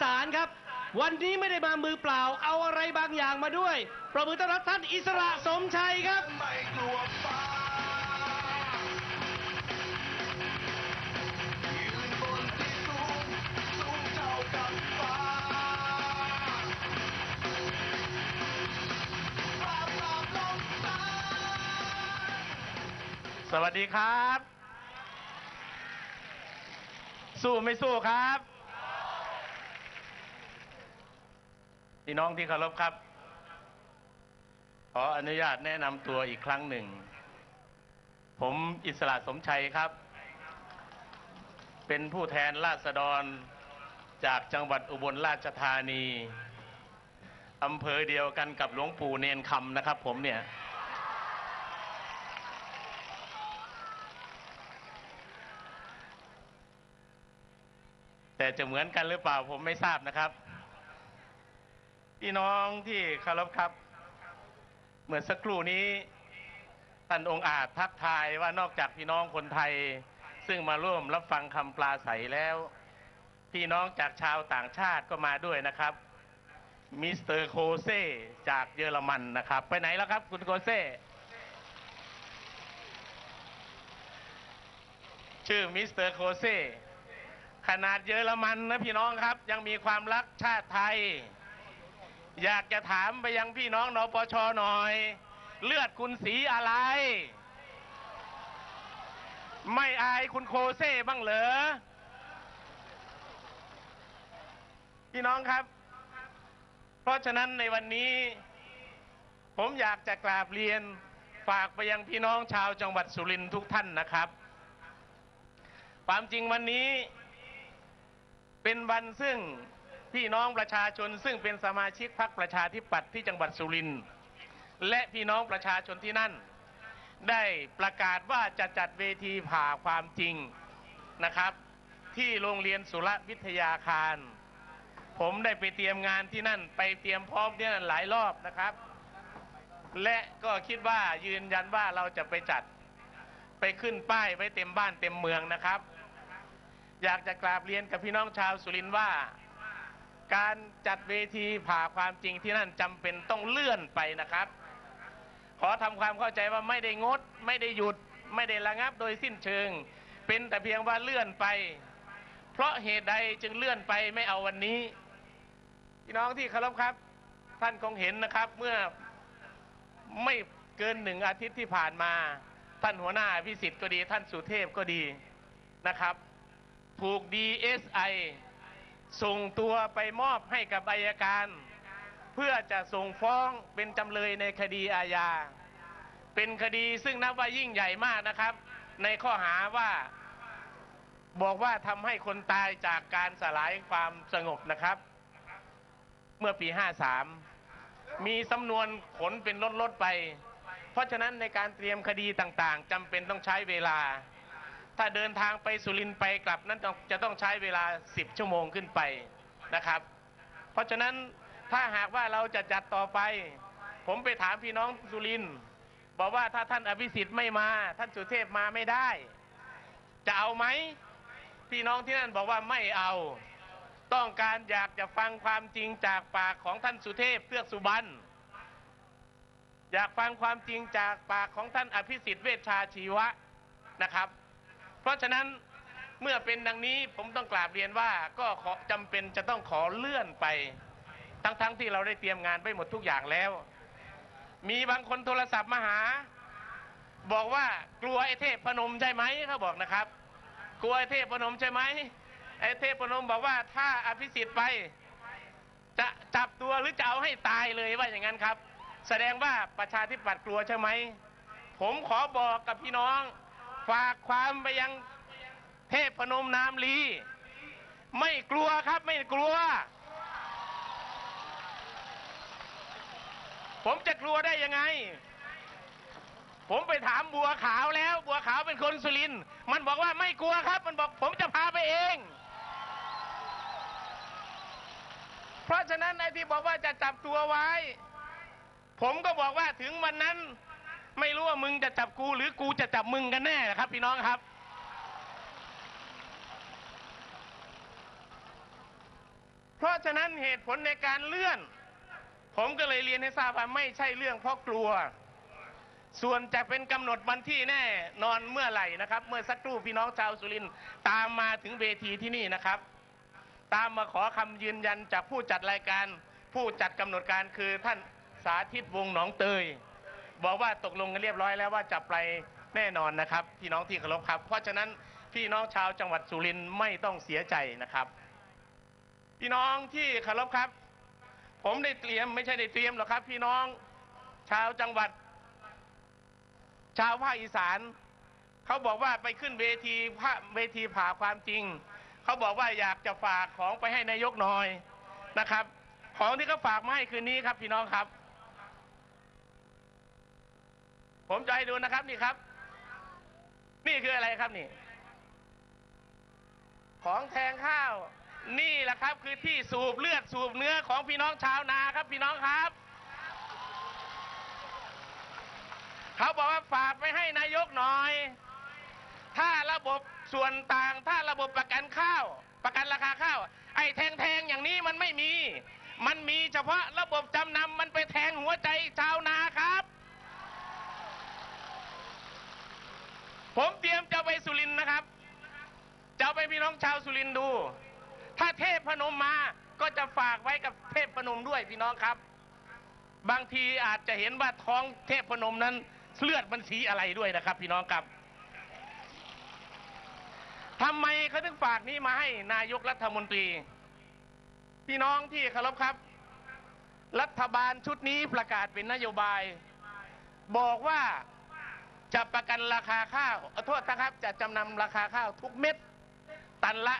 สานครับ วันนี้ไม่ได้มามือเปล่า เอาอะไรบางอย่างมาด้วย ประมือต้อนรับท่านอิสระสมชัยครับ ไม่กลัวฟ้ายืนบนที่สูงสูงเท่ากับฟ้าปราบปรามลมตา สวัสดีครับ สู้ไม่สู้ครับ พี่น้องที่เคารพครับ ขออนุญาตแนะนำตัวอีกครั้งหนึ่ง ผมอิสระสมชัยครับ เป็นผู้แทนราษฎรจากจังหวัดอุบลราชธานีอำเภอเดียวกันกับหลวงปู่เนนคำนะครับ ผมเนี่ย แต่จะเหมือนกันหรือเปล่าผมไม่ทราบนะครับ พี่น้องที่เคารพครับ เหมื่อสักครู่นี้ท่านองค์อาจทักทายว่านอกจากพี่น้องคนไทย ซึ่งมาร่วมรับฟังคำปลาใสแล้ว พี่น้องจากชาวต่างชาติก็มาด้วยนะครับ มิสเตอร์โคเซจากเยอรมันนะครับ ไปไหนแล้วครับ คุณโคเซชื่อมิสเตอร์โคเซขนาดเยอรมันนะพี่น้องครับ ยังมีความรักชาติไทย อยากจะถามไปยังพี่น้องนปชหน่อย เลือดคุณสีอะไร ไม่อายคุณโคเซ่บ้างเหรอ พี่น้องครับ เพราะฉะนั้นในวันนี้ ผมอยากจะกราบเรียนฝากไปยังพี่น้องชาวจังหวัดสุรินทร์ทุกท่านนะครับ ความจริงวันนี้ เป็นวันซึ่ง พี่น้องประชาชนซึ่งเป็นสมาชิกพรรคประชาธิปัตย์ที่จังหวัดสุรินทร์และพี่น้องประชาชนที่นั่น ได้ประกาศว่าจะจัดเวทีผ่าความจริงนะครับ ที่โรงเรียนสุรวิทยาคาร ผมได้ไปเตรียมงานที่นั่น ไปเตรียมพร้อมที่นั่นหลายรอบนะครับ และก็คิดว่ายืนยันว่าเราจะไปจัดไปขึ้นป้ายไว้เต็มบ้านเต็มเมืองนะครับ อยากจะกราบเรียนกับพี่น้องชาวสุรินทร์ว่า การจัดเวทีผ่าความจริงที่นั่นจำเป็นต้องเลื่อนไปนะครับ ขอทำความเข้าใจว่าไม่ได้งด ไม่ได้หยุด ไม่ได้ระงับโดยสิ้นเชิง เป็นแต่เพียงว่าเลื่อนไป เพราะเหตุใดจึงเลื่อนไปไม่เอาวันนี้พี่น้องที่เคารพครับ ท่านคงเห็นนะครับเมื่อไม่เกินหนึ่งอาทิตย์ที่ผ่านมา ท่านหัวหน้าพิสิทธิ์ก็ดี ท่านสุเทพก็ดีนะครับ ถูก DSI ส่งตัวไปมอบให้กับอายการ เพื่อจะส่งฟ้องเป็นจำเลยในคดีอาญา เป็นคดีซึ่งนับว่ายิ่งใหญ่มากนะครับ ในข้อหาว่าบอกว่าทำให้คนตายจากการสลายความสงบนะครับ เมื่อปี 53 มีสำนวนขนเป็นลดๆไป เพราะฉะนั้นในการเตรียมคดีต่างๆจำเป็นต้องใช้เวลา ถ้าเดินทางไปสุรินไปกลับนั้นต้องจะต้องใช้เวลา 10 ชั่วโมงขึ้นไปนะครับ เพราะฉะนั้นถ้าหากว่าเราจะจัดต่อไป ผมไปถามพี่น้องสุรินบอกว่าถ้าท่านอภิสิทธิ์ไม่มา ท่านสุเทพมาไม่ได้ จะเอาไหมพี่น้องที่นั่นบอกว่าไม่เอา ต้องการอยากจะฟังความจริงจากปากของท่านสุเทพเทือกสุบรรณอยากฟังความจริงจากปากของท่านอภิสิทธิ์เวชชาชีวะนะครับ เพราะฉะนั้นเมื่อเป็นดังนี้ผมต้องกราบเรียนว่าก็ขอจำเป็นจะต้องขอเลื่อนไป ทั้งๆทที่เราได้เตรียมงานไปหมดทุกอย่างแล้ว มีบางคนโทรศัพท์มาหา บอกว่ากลัวไอ้เทพพนมใช่ไหมเขาบอกนะครับ กลัวไอ้เทพพนมใช่ไหมไอ้เทพพนมบอกว่าถ้าอภิสิทธิ์ไป จะจับตัวหรือจะเอาให้ตายเลยว่าอย่างนั้นครับ แสดงว่าประชาธิปัตย์กลัวใช่ไหมผมขอบอกกับพี่น้อง ฝากความไปยังเทพพนมนามลี ไม่กลัวครับไม่กลัว ผมจะกลัวได้ยังไง ผมไปถามบัวขาวแล้ว บัวขาวเป็นคนสุรินมันบอกว่าไม่กลัวครับ มันบอกผมจะพาไปเอง เพราะฉะนั้นไอ้ที่บอกว่าจะจับตัวไว้ ผมก็บอกว่าถึงวันนั้น ไม่รู้ว่ามึงจะจับกูหรือกูจะจับมึงกันแน่นะครับ พี่น้องครับ เพราะฉะนั้นเหตุผลในการเลื่อน ผมก็เลยเรียนให้ทราบว่าไม่ใช่เรื่องเพราะกลัว ส่วนจะเป็นกำหนดวันที่แน่นอนเมื่อไหร่นะครับ เมื่อสักครู่พี่น้องชาวสุรินทร์ตามมาถึงเวทีที่นี่นะครับ ตามมาขอคำยืนยันจากผู้จัดรายการ ผู้จัดกำหนดการคือท่านสาธิตวงหนองเตย บอกว่าตกลงกันเรียบร้อยแล้วว่าจะไปแน่นอนนะครับ พี่น้องที่เคารพครับ เพราะฉะนั้นพี่น้องชาวจังหวัดสุรินทร์ไม่ต้องเสียใจนะครับ พี่น้องที่เคารพครับ ผมได้เตรียมไม่ใช่ได้เตรียมหรอกครับ พี่น้องชาวจังหวัด ชาวภาคอีสานเขาบอกว่าไปขึ้นเวทีภาเวทีผ่าความจริงเขาบอกว่าอยากจะฝากของไปให้นายกหน่อยนะครับ ของที่เขาฝากมาให้คืนนี้ครับพี่น้องครับ ผมจะให้ดูนะครับนี่ครับ นี่คืออะไรครับนี่ ของแทงข้าว นี่แหละครับ คือที่สูบเลือดสูบเนื้อของพี่น้องชาวนาครับ พี่น้องครับ เขาบอกว่าฝากไปให้นายกหน่อย ถ้าระบบส่วนต่าง ถ้าระบบประกันข้าว ประกันราคาข้าว ไอ้แทงๆอย่างนี้มันไม่มี มันมีเฉพาะระบบจำนำมันไปแทงหัวใจชาวนา ผมเตรียมจะไปสุรินทร์นะครับ จะไปพี่น้องชาวสุรินทร์ดู ถ้าเทพพนมมาก็จะฝากไว้กับเทพพนมด้วยพี่น้องครับ บางทีอาจจะเห็นว่าท้องเทพพนมนั้นเลือดมันสีอะไรด้วยนะครับ พี่น้องครับทำไมเขาถึงฝากนี้มาให้นายกรัฐมนตรี พี่น้องที่เคารพครับ รัฐบาลชุดนี้ประกาศเป็นนโยบาย บอกว่า จะประกันราคาข้าวโทษนะครับ จะจำนำราคาข้าวทุกเม็ดตันละ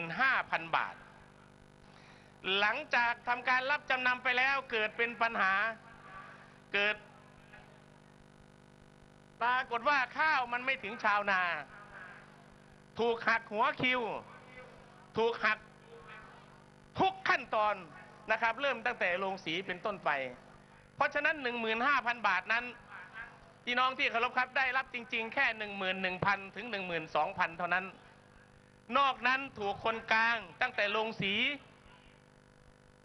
15,000 บาท หลังจากทำการรับจำนำไปแล้วเกิดเป็นปัญหาเกิด ปรากฏว่าข้าวมันไม่ถึงชาวนา ถูกหักหัวคิว ถูกหักทุกขั้นตอนนะครับ เริ่มตั้งแต่โรงสีเป็นต้นไป เพราะฉะนั้น 15,000 บาทนั้น พี่น้องที่เคารพครับได้รับจริง ๆ แค่ 11,000 ถึง 12,000 เท่านั้น นอกนั้นถูกคนกลางตั้งแต่ลงสี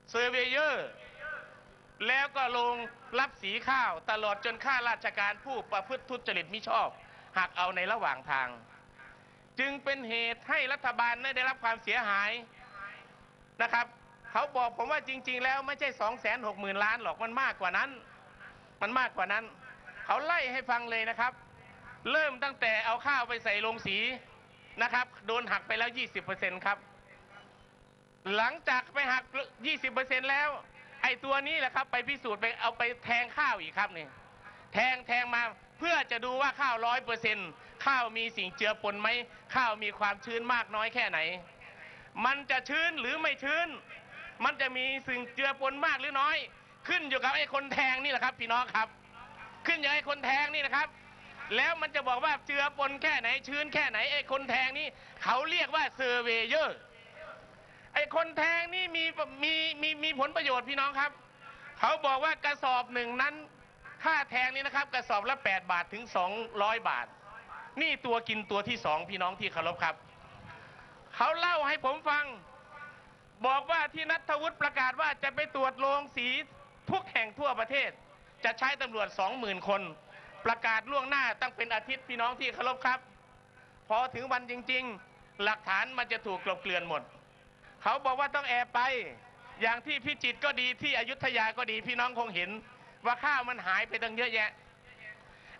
เซอร์เวเยอร์ แล้วก็ลงรับสีข้าว ตลอดจนข้าราชการผู้ประพฤติทุจริตมิชอบหักเอาในระหว่างทาง จึงเป็นเหตุให้รัฐบาลได้รับความเสียหายนะครับ เขาบอกผมว่าจริง ๆ แล้วไม่ใช่ 2 6 0 0 0 0 ล้านหรอกมันมากกว่านั้น มันมากกว่านั้น เขาไล่ให้ฟังเลยนะครับ เริ่มตั้งแต่เอาข้าวไปใส่ลงสีนะครับ โดนหักไปแล้ว 20%ครับ หลังจากไปหัก 20%แล้ว ไอ้ตัวนี้แหละครับ ไปพิสูจน์ไปเอาไปแทงข้าวอีกครับนี่แทงแทงมาเพื่อจะดูว่าข้าวร้อยเปอร์เซ็นข้าวมีสิ่งเจือปนไหมข้าวมีความชื้นมากน้อยแค่ไหน มันจะชื้นหรือไม่ชื้น มันจะมีสิ่งเจือปนมากหรือน้อย ขึ้นอยู่กับไอ้คนแทงนี่แหละครับ พี่น้องครับ ขึ้นอยู่ไอ้คนแทงนี่นะครับ แล้วมันจะบอกว่าเจือปนแค่ไหนชื้นแค่ไหนไอ้คนแทงนี่เขาเรียกว่าเซอร์เวเยอร์ไอ้คนแทงนี่มีมีมีมีผลประโยชน์พี่น้องครับ เขาบอกว่ากระสอบหนึ่งนั้นค่าแทงนี่นะครับ กระสอบละ 8 บาทถึง 200 บาท นี่ตัวกินตัวที่สองพี่น้องที่เคารพครับ เขาเล่าให้ผมฟัง บอกว่าที่นัทวุฒิประกาศว่าจะไปตรวจโรงสีทุกแห่งทั่วประเทศ จะใช้ตำรวจ20,000คน ประกาศล่วงหน้าตั้งเป็นอาทิตย์พี่น้องที่เคารพครับ พอถึงวันจริง ๆ หลักฐานมันจะถูกกลบเกลื่อนหมด เขาบอกว่าต้องแอบไป อย่างที่พิจิตรก็ดีที่อยุธยาก็ดีพี่น้องคงเห็น ว่าข้าวมันหายไปตั้งเยอะแยะ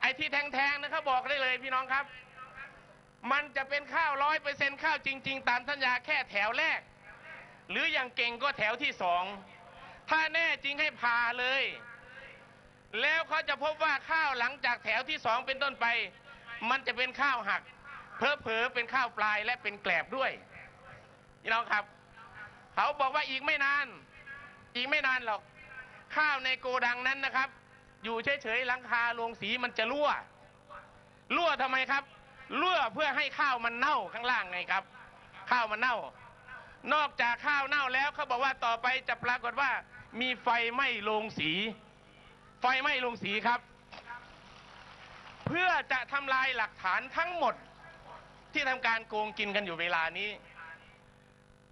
ไอ้ที่แทงๆนะเขาบอกได้เลยพี่น้องครับ มันจะเป็นข้าวร้อยเปอร์เซ็นข้าวจริง ๆ ตามสัญญาแค่แถวแรก หรืออย่างเก่งก็แถวที่สองถ้าแน่จริงให้พาเลย แล้วเขาจะพบว่าข้าวหลังจากแถวที่สองเป็นต้นไป มันจะเป็นข้าวหักเพอเพอเป็นข้าวปลายและเป็นแกลบด้วยพี่น้องครับ เขาบอกว่าอีกไม่นาน อีกไม่นานหรอก ข้าวในโกดังนั้นนะครับ อยู่เฉยๆหลังคาโรงสีมันจะรั่ว รั่วทำไมครับ รั่วเพื่อให้ข้าวมันเน่าข้างล่างไงครับ ข้าวมันเน่า นอกจากข้าวเน่าแล้วเขาบอกว่าต่อไปจะปรากฏว่ามีไฟไหม้โรงสี ไฟไหม้โรงสีครับ เพื่อจะทำลายหลักฐานทั้งหมดที่ทำการโกงกินกันอยู่เวลานี้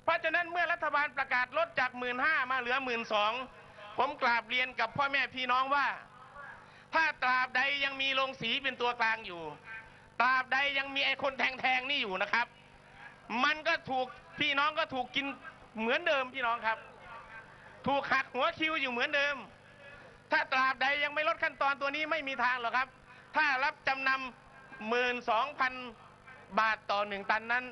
เพราะฉะนั้นเมื่อรัฐบาลประกาศลดจากหมื่นห้ามาเหลือหมื่นสองผมกราบเรียนกับพ่อแม่พี่น้องว่า ถ้าตราบใดยังมีโรงสีเป็นตัวกลางอยู่ตราบใดยังมีไอ้คนแทงๆนี่อยู่นะครับ มันก็ถูกพี่น้องก็ถูกกินเหมือนเดิมพี่น้องครับ ถูกหักหัวคิวอยู่เหมือนเดิม ถ้าตราบใดยังไม่ลดขั้นตอนตัวนี้ไม่มีทางหรอกครับ ถ้ารับจำนำหมื่นสองพันบาทต่อหนึ่งตันนั้น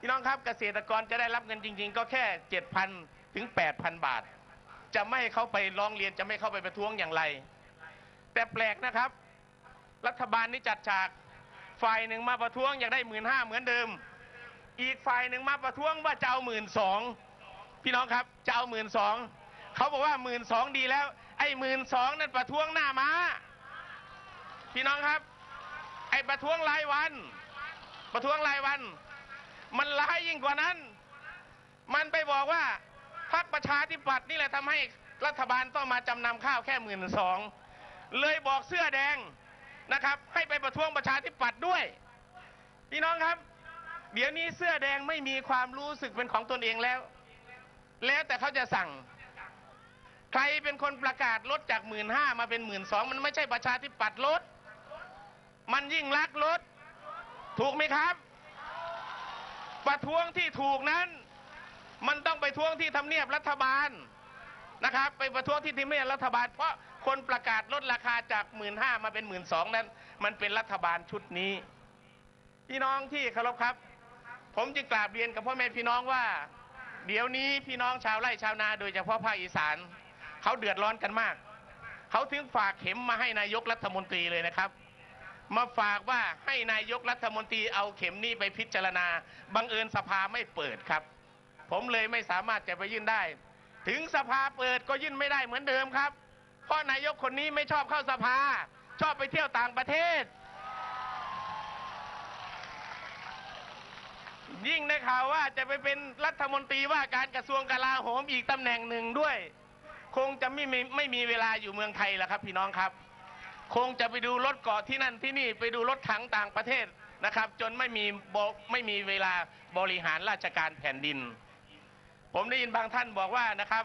พี่น้องครับเกษตรกรจะได้รับเงินจริง ๆ ก็แค่เจ็ดพันถึงแปดพันบาท จะไม่ให้เขาไปร้องเรียนจะไม่เข้าไปประท้วงอย่างไร แต่แปลกนะครับ รัฐบาลนี่จัดฉากฝ่ายหนึ่งมาประท้วงอยากได้หมื่นห้าเหมือนเดิม อีกฝ่ายหนึ่งมาประท้วงว่าจะเอาหมื่นสองพี่น้องครับจะเอาหมื่นสอง เขาบอกว่าหมื่นสองดีแล้ว ไอ้หมื่นสองนั่นประท้วงหน้ามาพี่น้องครับ ไอ้ประท้วงรายวัน ประท้วงรายวัน มันร้ายยิ่งกว่านั้น มันไปบอกว่าพรรคประชาธิปัตย์นี่แหละทำให้รัฐบาลต้องมาจำนำข้าวแค่หมื่นสองเลยบอกเสื้อแดงนะครับ ให้ไปประท้วงประชาธิปัตย์ด้วย พี่น้องครับ เดี๋ยวนี้เสื้อแดงไม่มีความรู้สึกเป็นของตนเองแล้ว แล้วแต่เขาจะสั่ง ใครเป็นคนประกาศลดจากหมื่นห้ามาเป็นหมื่นสองมันไม่ใช่ประชาธิปัตย์ลด มันยิ่งรักลด ถูกไหมครับ ประท้วงที่ถูกนั้น มันต้องไปท้วงที่ทำเนียบรัฐบาลนะครับ ไปประท้วงที่ทำเนียบรัฐบาล เพราะคนประกาศลดราคาจากหมื่นห้ามาเป็นหมื่นสองนั้น มันเป็นรัฐบาลชุดนี้ พี่น้องที่เคารพครับ ผมจึงกราบเรียนกับพ่อแม่พี่น้องว่า เดี๋ยวนี้พี่น้องชาวไร่ชาวนาโดยเฉพาะภาคอีสาน เขาเดือดร้อนกันมาก เขาถึงฝากเข็มมาให้นายกรัฐมนตรีเลยนะครับ มาฝากว่าให้นายกรัฐมนตรีเอาเข็มนี้ไปพิจารณา บังเอิญสภาไม่เปิดครับ ผมเลยไม่สามารถจะไปยื่นได้ ถึงสภาเปิดก็ยื่นไม่ได้เหมือนเดิมครับ เพราะนายกคนนี้ไม่ชอบเข้าสภา ชอบไปเที่ยวต่างประเทศยิ่งได้ข่าวว่าจะไปเป็นรัฐมนตรีว่าการกระทรวงกลาโหมอีกตำแหน่งหนึ่งด้วย คงจะไม่มีไม่มีเวลาอยู่เมืองไทยแล้วครับ พี่น้องครับ คงจะไปดูรถเกาะที่นั่นที่นี่ไปดูรถถังต่างประเทศนะครับ จนไม่มีบไม่มีเวลาบริหารราชการแผ่นดิน ผมได้ยินบางท่านบอกว่านะครับ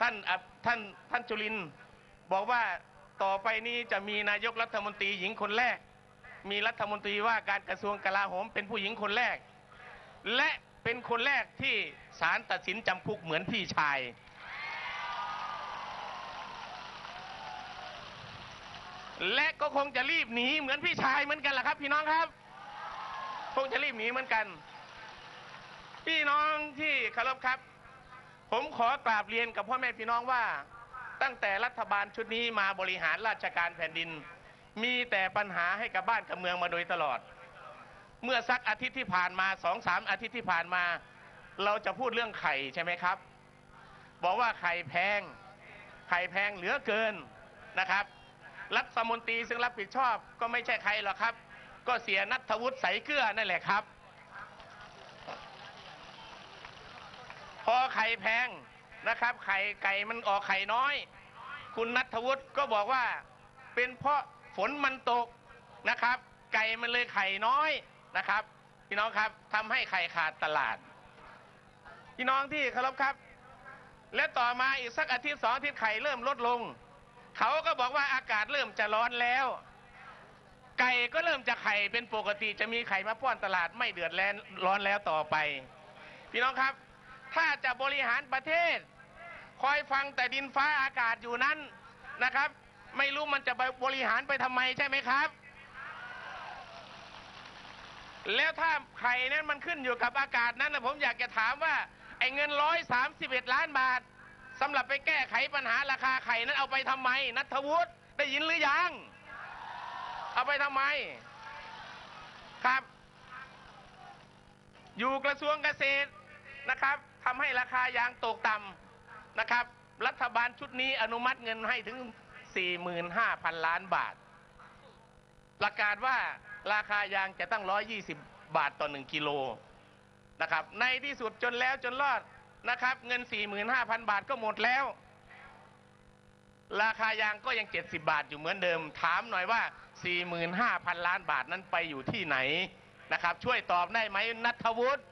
ท่านท่านท่านจุลินบอกว่าต่อไปนี้จะมีนายกรัฐมนตรีหญิงคนแรก มีรัฐมนตรีว่าการกระทรวงกลาโหมเป็นผู้หญิงคนแรก และเป็นคนแรกที่ศาลตัดสินจำคุกเหมือนพี่ชาย และก็คงจะรีบหนีเหมือนพี่ชายเหมือนกันแหละครับ พี่น้องครับ คงจะรีบหนีเหมือนกัน พี่น้องที่เคารพครับ ผมขอกราบเรียนกับพ่อแม่พี่น้องว่า ตั้งแต่รัฐบาลชุดนี้มาบริหารราชการแผ่นดิน มีแต่ปัญหาให้กับบ้านกับเมืองมาโดยตลอด เมื่อสักอาทิตย์ที่ผ่านมาสองสามอาทิตย์ที่ผ่านมา เราจะพูดเรื่องไข่ใช่ไหมครับ บอกว่าไข่แพง ไข่แพงเหลือเกินนะครับ รัฐมนตรีซึ่งรับผิดชอบก็ไม่ใช่ใครหรอกครับ ก็เสียนัทวุฒิใสเกลือนั่นแหละครับ พอไข่แพงนะครับ ไข่ไก่มันออกไข่น้อย คุณนัทวุฒิก็บอกว่าเป็นเพราะฝนมันตกนะครับ ไก่มันเลยไข่น้อยนะครับ พี่น้องครับทำให้ไข่ขาดตลาด พี่น้องที่เคารพครับ และต่อมาอีกสักอาทิตย์สองอาทิตย์ไข่เริ่มลดลง เขาก็บอกว่าอากาศเริ่มจะร้อนแล้ว ไก่ก็เริ่มจะไข่เป็นปกติจะมีไข่มาป้อนตลาดไม่เดือดแลนร้อนแล้วต่อไป พี่น้องครับ ถ้าจะบริหารประเทศ คอยฟังแต่ดินฟ้าอากาศอยู่นั้นนะครับ ไม่รู้มันจะไปบริหารไปทำไมใช่ไหมครับ แล้วถ้าไข่นั้นมันขึ้นอยู่กับอากาศนั้นนะผมอยากจะถามว่าไอ้เงินร้อยสามสิบเอ็ดล้านบาท สำหรับไปแก้ไขปัญหาราคาไข่นั้นเอาไปทำไม นัทวุฒิได้ยินหรือยัง เอาไปทำไมครับ อยู่กระทรวงเกษตรนะครับทำให้ราคายางตกต่ำนะครับ รัฐบาลชุดนี้อนุมัติเงินให้ถึง 45,000 ล้านบาท ประกาศว่าราคายางจะตั้ง 120 บาทต่อ 1 กิโลนะครับ ในที่สุดจนแล้วจนรอด นะครับ เงิน 45,000 บาทก็หมดแล้ว ราคายางก็ยัง 70 บาทอยู่เหมือนเดิม ถามหน่อยว่า 45,000 ล้านบาทนั้นไปอยู่ที่ไหนนะครับ ช่วยตอบได้ไหมนัทวุฒิ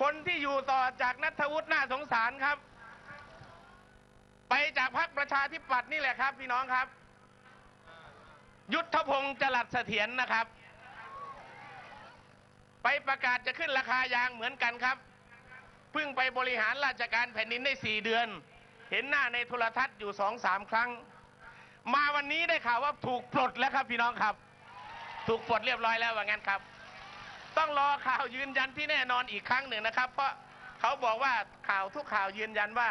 คนที่อยู่ต่อจากนัทวุฒิน่าสงสารครับ ไปจากพรรคประชาธิปัตย์นี่แหละครับพี่น้องครับ ยุทธพงศ์จรัสเสถียรนะครับ ไปประกาศจะขึ้นราคายางเหมือนกันครับ เพิ่งไปบริหารราชการแผ่นดินได้สี่เดือน เห็นหน้าในโทรทัศน์อยู่สองสามครั้ง มาวันนี้ได้ข่าวว่าถูกปลดแล้วครับพี่น้องครับ ถูกปลดเรียบร้อยแล้วว่างั้นครับ ต้องรอข่าวยืนยันที่แน่นอนอีกครั้งหนึ่งนะครับ เพราะเขาบอกว่าข่าวทุกข่าวยืนยันว่า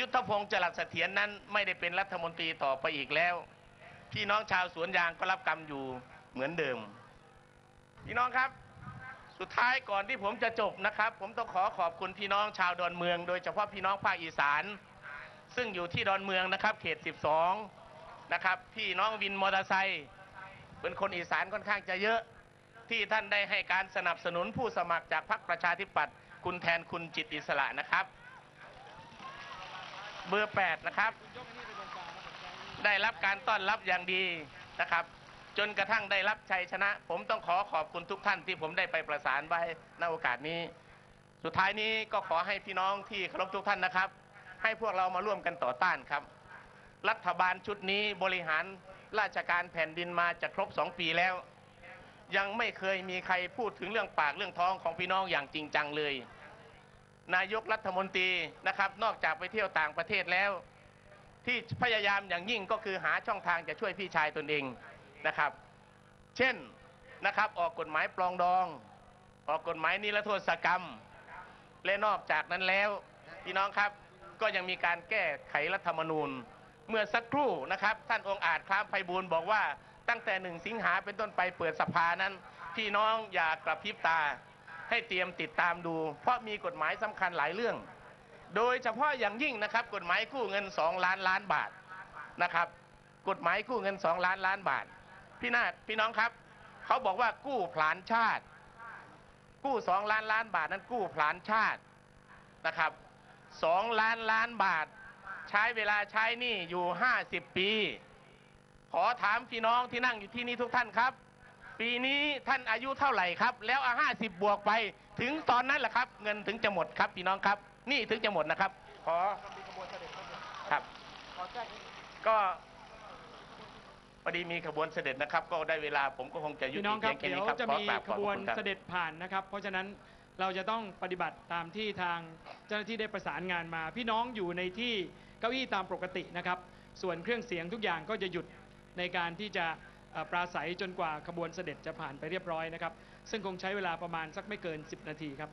ยุทธพงศ์จรัสเสถียรนั้น ไม่ได้เป็นรัฐมนตรีต่อไปอีกแล้ว พี่น้องชาวสวนยางก็รับกรรมอยู่เหมือนเดิม พี่น้องครับ สุดท้ายก่อนที่ผมจะจบนะครับ ผมต้องขอขอบคุณพี่น้องชาวดอนเมือง โดยเฉพาะพี่น้องภาคอีสาน ซึ่งอยู่ที่ดอนเมืองนะครับ เขต 12 นะครับ พี่น้องวินมอเตอร์ไซค์เป็นคนอีสานค่อนข้างจะเยอะที่ท่านได้ให้การสนับสนุนผู้สมัครจากพรรคประชาธิปัตย์คุณแทนคุณจิตอิสระนะครับ เบอร์ 8 นะครับ ได้รับการต้อนรับอย่างดีนะครับ จนกระทั่งได้รับชัยชนะ ผมต้องขอขอบคุณทุกท่านที่ผมได้ไปประสานไว้ในโอกาสนี้ สุดท้ายนี้ก็ขอให้พี่น้องที่เคารพทุกท่านนะครับ ให้พวกเรามาร่วมกันต่อต้านครับ รัฐบาลชุดนี้บริหารราชการแผ่นดินมาจะครบสองปีแล้ว ยังไม่เคยมีใครพูดถึงเรื่องปากเรื่องท้องของพี่น้องอย่างจริงจังเลย นายกรัฐมนตรีนะครับ นอกจากไปเที่ยวต่างประเทศแล้ว ที่พยายามอย่างยิ่งก็คือหาช่องทางจะช่วยพี่ชายตนเอง นะครับ เช่นนะครับออกกฎหมายปลองดอง ออกกฎหมายนิรโทษกรรม และนอกจากนั้นแล้วพี่น้องครับก็ยังมีการแก้ไขรัฐธรรมนูญ เมื่อสักครู่นะครับ ท่านองค์อาจคล้ามไพบูลบอกว่าตั้งแต่หนึ่งสิงหาเป็นต้นไปเปิดสภานั้น พี่น้องอย่ากระพริบตาให้เตรียมติดตามดู เพราะมีกฎหมายสำคัญหลายเรื่อง โดยเฉพาะอย่างยิ่งนะครับ กฎหมายกู้เงิน 2 ล้านล้านบาทนะครับ กฎหมายกู้เงิน 2 ล้านล้านบาท พี่นาพี่น้องครับ เขาบอกว่ากู้ผลานชาติ กู้2ล้านล้านบาทนั้นกู้ผลานชาตินะครับ2ล้านล้านบาท ใช้เวลาใช้หนี่อยู่50ปี ขอถามพี่น้องที่นั่งอยู่ที่นี่ทุกท่านครับ ปีนี้ท่านอายุเท่าไหร่ครับ แล้วเอา50บบวกไป ถึงตอนนั้นแหละครับ เงินถึงจะหมดครับพี่น้องครับ นี่ถึงจะหมดนะครับ ขอครับก็ อดีมีขบวนเสด็จนะครับ ก็ได้เวลาผมก็คงจะยุพี่ติน้องคเพีรัยบงแค่เดี๋ยนี้วครับจะขอมีกราบขขอบบวนคุณครับเสด็จผ่านนะครับ เพราะฉะนั้นเราจะต้องปฏิบัติตามที่ทางเจ้าหน้าที่ได้ประสานงานมา พี่น้องอยู่ในที่เก้าอี้ตามปกตินะครับ ส่วนเครื่องเสียงทุกอย่างก็จะหยุดในการที่จะเอ่อปราศัยจนกว่าขบวนเสด็จจะผ่านไปเรียบร้อยนะครับ ซึ่งคงใช้เวลาประมาณสักไม่เกิน 10 นาทีครับ